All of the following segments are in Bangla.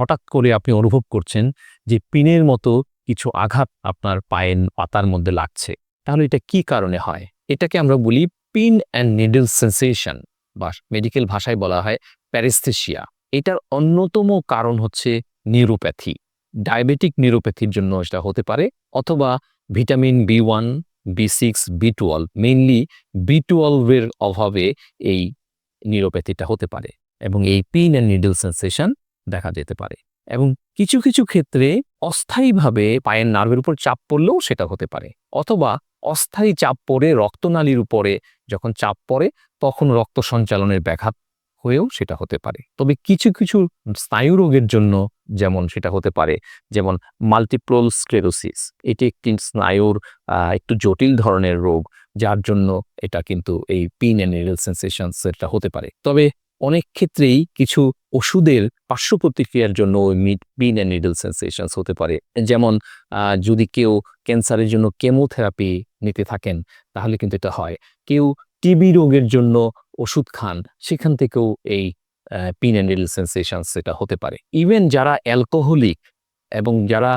হঠাৎ করে আপনি অনুভব করছেন যে পিনের মতো কিছু আঘাত আপনার পায়ের পাতার মধ্যে লাগছে। তাহলে এটা কি কারণে হয়? এটাকে আমরা বলি পিন অ্যান্ড নিডল সেন্সেশন বা মেডিকেল ভাষায় বলা হয় প্যারেস্থেশিয়া এটার অন্যতম কারণ হচ্ছে নিউরোপ্যাথি। ডায়াবেটিক নিউরোপ্যাথির জন্য এটা হতে পারে অথবা vitamin B one, B six, B twelve. Mainly B টুয়েলভের অভাবে এই নিউরোপ্যাথিটা হতে পারে এবং এই পিন অ্যান্ড নিডল সেন্সেশন দেখা যেতে পারে। এবং কিছু কিছু ক্ষেত্রে অস্থায়ীভাবে পায়ের নার্ভের উপর চাপ পড়লেও সেটা হতে পারে। অথবা অস্থায়ী চাপ পড়ে রক্তনালীর উপরে যখন চাপ পড়ে, তখন রক্ত সঞ্চালনের ব্যাঘাত হয়েও সেটা হতে পারে। তবে কিছু কিছু স্নায়ু রোগের জন্য যেমন সেটা হতে পারে, যেমন মাল্টিপ্লোল স্ক্লেরোসিস এটি একটি স্নায়ুর একটু জটিল ধরনের রোগ, যার জন্য এটা কিন্তু এই পিন অ্যান্ড নিডল সেন্সেশনস এটা হতে পারে। তবে অনেক ক্ষেত্রেই কিছু ওষুধের পার্শ্ব প্রতিক্রিয়ার জন্য ওই mid pin and needle sensations হতে পারে। যেমন যদি কেউ ক্যান্সারের জন্য কেমোথেরাপি নিতে থাকেন, তাহলে কিন্তু এটা হয়। কেউ টিবি রোগের জন্য ওষুধ খান, সেখান থেকেও এই পিন অ্যান্ড নিডল সেন্সেশনস এটা হতে পারে। ইভেন যারা অ্যালকোহলিক এবং যারা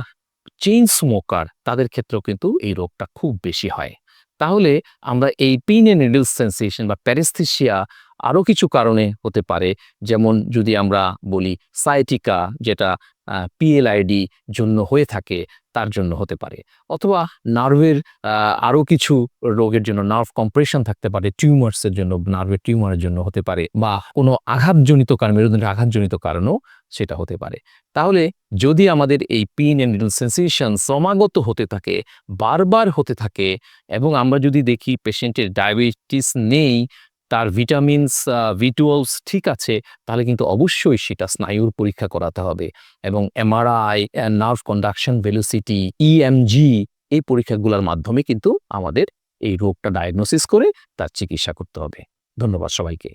চেইন স্মোকার তাদের ক্ষেত্রেও কিন্তু এই রোগটা খুব বেশি হয়। তাহলে আমরা এই পিন অ্যান্ড নিডল সেন্সেশন বা প্যারেস্থেশিয়া আরও কিছু কারণে হতে পারে। যেমন যদি আমরা বলি সাইটিকা, যেটা পিএলআইডি জন্য হয়ে থাকে, তার জন্য হতে পারে। অথবা নার্ভের আরও কিছু রোগের জন্য নার্ভ কম্প্রেশন থাকতে পারে, টিউমার্সের জন্য, নার্ভের টিউমারের জন্য হতে পারে, বা কোনো আঘাতজনিত কারণ, মেরুদণ্ডের আঘাতজনিত কারণও সেটা হতে পারে। তাহলে যদি আমাদের এই পিন অ্যান্ড সেন্সেশন ক্রমাগত হতে থাকে, বারবার হতে থাকে, এবং আমরা যদি দেখি পেশেন্টের ডায়াবেটিস নেই তার ভিটামিনস ভিটুয়ালস ঠিক আছে, তাহলে কিন্তু অবশ্যই সেটা স্নায়ুর পরীক্ষা করাতে হবে। এবং MRI nerve conduction velocity EMG এই পরীক্ষাগুলোর মাধ্যমে কিন্তু আমাদের এই রোগটা ডায়াগনোসিস করে তার চিকিৎসা করতে হবে। ধন্যবাদ সবাইকে।